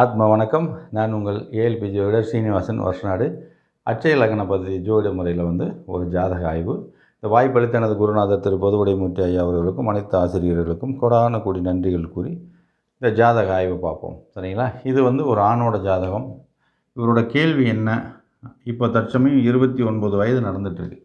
ஆத்ம வணக்கம். நான் உங்கள் ஏஎல்பி ஜோதிடர் சீனிவாசன் வருஷநாடு. அச்சய லக்ன பദ്ധதி ஜோதிட முறையில் வந்து ஒரு ஜாதக ஆய்வு. இந்த வாய்ப்பளித்த எனது குருநாதர் திரு பொதுவுடைமூர்த்தி ஐயா அவர்களுக்கும் அனைத்து ஆசிரியர்களுக்கும் கொடான கூடி நன்றிகள் கூறி இந்த ஜாதக ஆய்வு பார்ப்போம். சரிங்களா? இது வந்து ஒரு ஆணோட ஜாதகம். இவரோட கேள்வி என்ன? இப்போ தற்சமயம் இருபத்தி ஒன்பது வயது நடந்துகிட்ருக்கு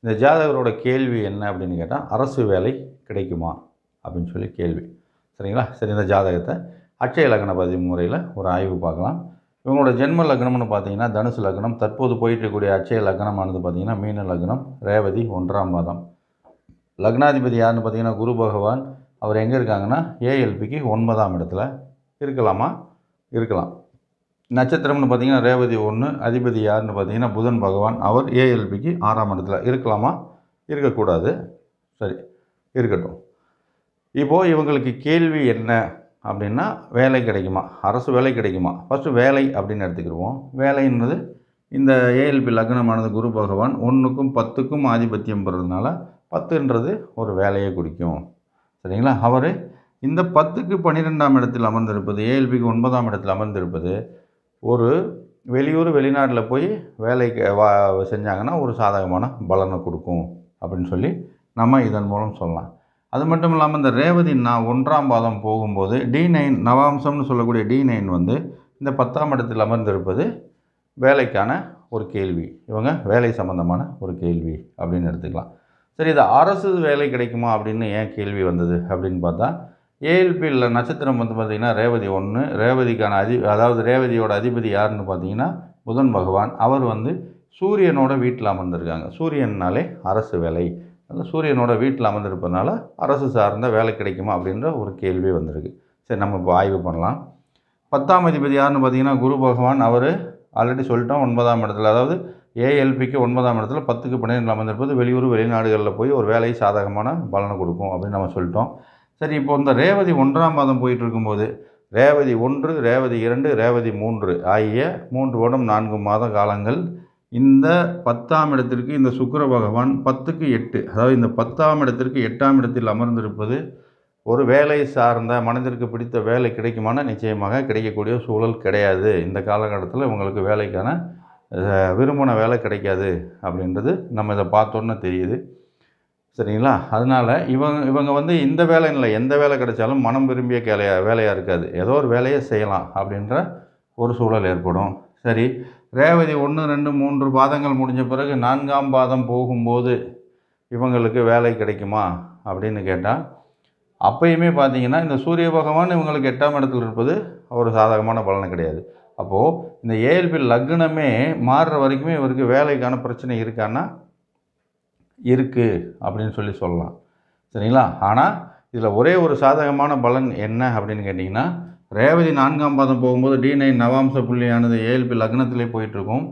இந்த ஜாதகரோட கேள்வி என்ன அப்படின்னு கேட்டால் அரசு வேலை கிடைக்குமா? அப்படின்னு சொல்லி கேள்வி. சரிங்களா? சரி இந்த ஜாதகத்தை அட்சய லக்னபதி முறையில் ஒரு ஆய்வு பார்க்கலாம். இவங்களோட ஜென்ம லக்னம்னு பார்த்தீங்கன்னா தனுசு லக்னம். தற்போது போயிட்டு அட்சய லக்னமானது பார்த்தீங்கன்னா மீன லக்னம். ரேவதி ஒன்றாம் மாதம் லக்னாதிபதி யாருன்னு பார்த்தீங்கன்னா குரு பகவான். அவர் எங்கே இருக்காங்கன்னா ஏஎல்பிக்கு ஒன்பதாம் இடத்துல இருக்கலாமா? இருக்கலாம். நட்சத்திரம்னு பார்த்தீங்கன்னா ரேவதி ஒன்று அதிபதி யாருன்னு பார்த்தீங்கன்னா புதன் பகவான். அவர் ஏஎல்பிக்கு ஆறாம் இடத்துல இருக்கலாமா? இருக்கக்கூடாது. சரி இருக்கட்டும். இப்போது இவங்களுக்கு கேள்வி என்ன? அப்படின்னா வேலை கிடைக்குமா? அரசு வேலை கிடைக்குமா? ஃபஸ்ட்டு வேலை அப்படின்னு எடுத்துக்கிடுவோம். வேலைன்றது இந்த ஏஎல்பி லக்னமானது குரு பகவான் ஒன்றுக்கும் பத்துக்கும் ஆதிபத்தியம் பெறதுனால பத்துன்றது ஒரு வேலையை குறிக்கும். சரிங்களா? அவர் இந்த பத்துக்கு பன்னிரெண்டாம் இடத்தில் அமர்ந்திருப்பது ஏஎல்பிக்கு ஒன்பதாம் இடத்தில் அமர்ந்திருப்பது ஒரு வெளியூர் வெளிநாட்டில் போய் வேலைக்கு வா செஞ்சாங்கன்னா ஒரு சாதகமான பலனை கொடுக்கும் அப்படின்னு சொல்லி நம்ம இதன் மூலம் சொல்லலாம். அது மட்டும் இல்லாமல் இந்த ரேவதி நான் ஒன்றாம் பாதம் போகும்போது டி நைன் நவாம்சம்னு சொல்லக்கூடிய டி நைன் வந்து இந்த பத்தாம் இடத்தில் அமர்ந்திருப்பது வேலைக்கான ஒரு கேள்வி. இவங்க வேலை சம்பந்தமான ஒரு கேள்வி அப்படின்னு எடுத்துக்கலாம். சரி இது அரசு வேலை கிடைக்குமா அப்படின்னு ஏன் கேள்வி வந்தது அப்படின்னு பார்த்தா ஏஎல்பியில் நட்சத்திரம் வந்து பார்த்திங்கன்னா ரேவதி ஒன்று ரேவதிக்கான அதி அதாவது ரேவதியோட அதிபதி யாருன்னு பார்த்தீங்கன்னா புதன் பகவான். அவர் வந்து சூரியனோட வீட்டில் அமர்ந்திருக்காங்க. சூரியன்னாலே அரசு வேலை. அந்த சூரியனோட வீட்டில் அமர்ந்திருப்பதனால அரசு சார்ந்த வேலை கிடைக்குமா அப்படின்ற ஒரு கேள்வி வந்திருக்கு. சரி நம்ம இப்போ ஆய்வு பண்ணலாம். பத்தாம் அதிபதி யாருன்னு பார்த்தீங்கன்னா குரு பகவான். அவர் ஆல்ரெடி சொல்லிட்டோம் ஒன்பதாம் இடத்துல. அதாவது ஏஎல்பிக்கு ஒன்பதாம் இடத்துல பத்துக்கு பன்னெண்டு அமர்ந்திருப்பது வெளியூர் வெளிநாடுகளில் போய் ஒரு வேலையை சாதகமான பலனை கொடுக்கும் அப்படின்னு நம்ம சொல்லிட்டோம். சரி இப்போ இந்த ரேவதி ஒன்றாம் மாதம் போயிட்டு இருக்கும்போது ரேவதி ஒன்று ரேவதி இரண்டு ரேவதி மூன்று ஆகிய மூன்று வருடம் நான்கு மாத காலங்கள் இந்த பத்தாம் இடத்திற்கு இந்த சுக்கர பகவான் பத்துக்கு எட்டு. அதாவது இந்த பத்தாம் இடத்திற்கு எட்டாம் இடத்தில் அமர்ந்திருப்பது ஒரு வேலை சார்ந்த மனதிற்கு பிடித்த வேலை கிடைக்குமான நிச்சயமாக கிடைக்கக்கூடிய சூழல் கிடையாது. இந்த காலகட்டத்தில் இவங்களுக்கு வேலைக்கான விரும்பின வேலை கிடைக்காது அப்படின்றது நம்ம இதை பார்த்தோன்னே தெரியுது. சரிங்களா? அதனால் இவங்க இவங்க வந்து இந்த வேலை இல்லை எந்த வேலை கிடைச்சாலும் மனம் விரும்பிய வேலையா வேலையாக இருக்காது. ஏதோ ஒரு வேலையை செய்யலாம் அப்படின்ற ஒரு சூழல் ஏற்படும். சரி. ரேவதி ஒன்று ரெண்டு மூன்று பாதங்கள் முடிஞ்ச பிறகு நான்காம் பாதம் போகும்போது இவங்களுக்கு வேலை கிடைக்குமா அப்படின்னு கேட்டால் அப்பயுமே பார்த்தீங்கன்னா இந்த சூரிய பகவான் இவங்களுக்கு எட்டாம் இடத்துல இருப்பது ஒரு சாதகமான பலனை கிடையாது. அப்போது இந்த ஏஎல்பி லக்னமே மாறுற வரைக்குமே இவருக்கு வேலைக்கான பிரச்சனை இருக்கான்னா இருக்குது அப்படின்னு சொல்லி சொல்லலாம். சரிங்களா? ஆனால் இதில் ஒரே ஒரு சாதகமான பலன் என்ன அப்படின்னு கேட்டிங்கன்னா ரேவதி நான்காம் பாதம் போகும்போது டி நைன் நவாம்ச புள்ளியானது ஏஎல்பி லக்னத்திலே போயிட்டுருக்கும்.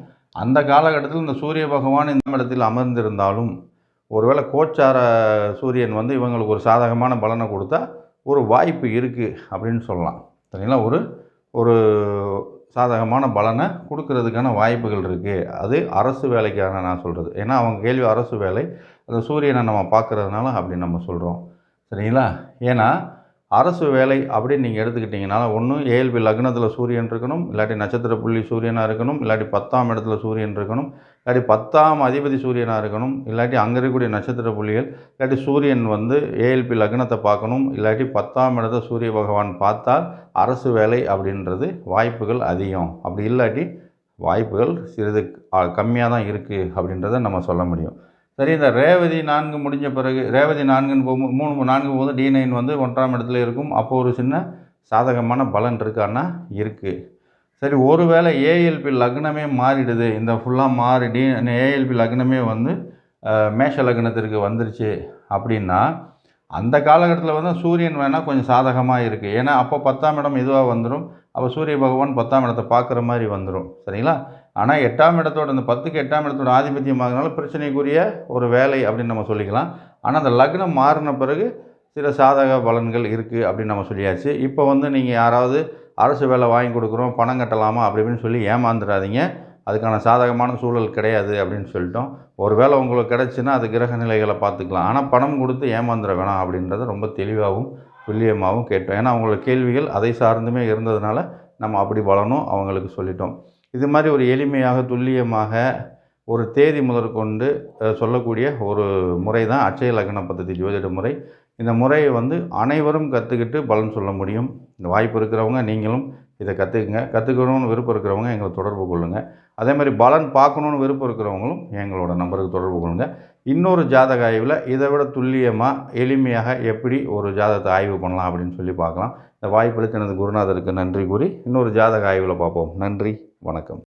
அந்த காலகட்டத்தில் இந்த சூரிய பகவான் இந்த இடத்தில் அமர்ந்திருந்தாலும் ஒருவேளை கோச்சார சூரியன் வந்து இவங்களுக்கு ஒரு சாதகமான பலனை கொடுத்தா ஒரு வாய்ப்பு இருக்குது அப்படின்னு சொல்லலாம். சரிங்களா? ஒரு ஒரு சாதகமான பலனை கொடுக்கறதுக்கான வாய்ப்புகள் இருக்குது அது அரசு வேலைக்கான நான் சொல்கிறது ஏன்னா அவங்க கேள்வி அரசு வேலை. அந்த சூரியனை நம்ம பார்க்கறதுனால அப்படி நம்ம சொல்கிறோம் சரிங்களா? ஏன்னா அரசு வேலை அப்படின்னு நீங்கள் எடுத்துக்கிட்டிங்கன்னா ஒன்று ஏஎல்பி லக்னத்தில் சூரியன் இருக்கணும் இல்லாட்டி நட்சத்திர புள்ளி சூரியனாக இருக்கணும் இல்லாட்டி பத்தாம் இடத்துல சூரியன் இருக்கணும் இல்லாட்டி பத்தாம் அதிபதி சூரியனாக இருக்கணும் இல்லாட்டி அங்கே இருக்கக்கூடிய நட்சத்திர புள்ளிகள் இல்லாட்டி சூரியன் வந்து ஏஎல்பி லக்னத்தை பார்க்கணும் இல்லாட்டி பத்தாம் இடத்த சூரிய பகவான் பார்த்தால் அரசு வேலை அப்படின்றது வாய்ப்புகள் அதிகம். அப்படி இல்லாட்டி வாய்ப்புகள் சிறிது கம்மியாக தான் இருக்குது அப்படின்றத நம்ம சொல்ல முடியும். சரி இந்த ரேவதி நான்கு முடிஞ்ச பிறகு ரேவதி நான்குன்னு போகும்போது மூணு நான்கு போது டி நைன் வந்து ஒன்றாம் இடத்துல இருக்கும். அப்போ ஒரு சின்ன சாதகமான பலன் இருக்கான்னா இருக்குது சரி ஒருவேளை ஏஎல்பி லக்னமே மாறிடுது. இந்த ஃபுல்லாக மாறி டி ஏஎல்பி லக்னமே வந்து மேஷ லக்னத்திற்கு வந்துருச்சு அப்படின்னா அந்த காலகட்டத்தில் வந்து சூரியன் வேணால் கொஞ்சம் சாதகமாக இருக்குது ஏன்னா அப்போ பத்தாம் இடம் இதுவாக வந்துடும் அப்போ சூரிய பகவான் பத்தாம் இடத்தை பார்க்குற மாதிரி வந்துடும் சரிங்களா? ஆனால் எட்டாம் இடத்தோட இந்த பத்துக்கு எட்டாம் இடத்தோட ஆதிபத்தியம் பிரச்சனைக்குரிய ஒரு வேலை அப்படின்னு நம்ம சொல்லிக்கலாம். ஆனால் அந்த லக்னம் மாறின பிறகு சில சாதக பலன்கள் இருக்குது அப்படின்னு நம்ம சொல்லியாச்சு. இப்போ வந்து நீங்கள் யாராவது அரசு வேலை வாங்கி கொடுக்குறோம் பணம் கட்டலாமா அப்படி இப்படின்னு சொல்லி ஏமாந்துடாதீங்க அதுக்கான சாதகமான சூழல் கிடையாது அப்படின்னு சொல்லிட்டோம். ஒரு வேளை உங்களுக்கு கிடச்சின்னா அது கிரக நிலைகளை பார்த்துக்கலாம். ஆனால் பணம் கொடுத்து ஏமாந்துட வேணாம் அப்படின்றத ரொம்ப தெளிவாகவும் துல்லியமாகவும் கேட்டோம். ஏன்னா அவங்களோட கேள்விகள் அதை சார்ந்துமே இருந்ததுனால நம்ம அப்படி பலனும் அவங்களுக்கு சொல்லிட்டோம். இது மாதிரி ஒரு எளிமையாக துல்லியமாக ஒரு தேதி முதற்கொண்டு சொல்லக்கூடிய ஒரு முறை தான் அச்சய லக்ன பద్ధதி ஜோதிட முறை. இந்த முறையை வந்து அனைவரும் கற்றுக்கிட்டு பலன் சொல்ல முடியும். இந்த வாய்ப்பு இருக்கிறவங்க நீங்களும் இதை கற்றுக்குங்க கற்றுக்கணும்னு விருப்பம் இருக்கிறவங்க எங்களை தொடர்பு கொள்ளுங்கள் அதே மாதிரி பலன் பார்க்கணுன்னு விருப்பம் இருக்கிறவங்களும் எங்களோட நம்பருக்கு தொடர்பு கொள்ளுங்கள் இன்னொரு ஜாதக ஆய்வில் இதை விட துல்லியமாக எளிமையாக எப்படி ஒரு ஜாதகத்தை ஆய்வு பண்ணலாம் அப்படின்னு சொல்லி பார்க்கலாம். இந்த வாய்ப்பளித்து எனது குருநாதருக்கு நன்றி கூறி இன்னொரு ஜாதக ஆய்வில் பார்ப்போம். நன்றி. வணக்கம்.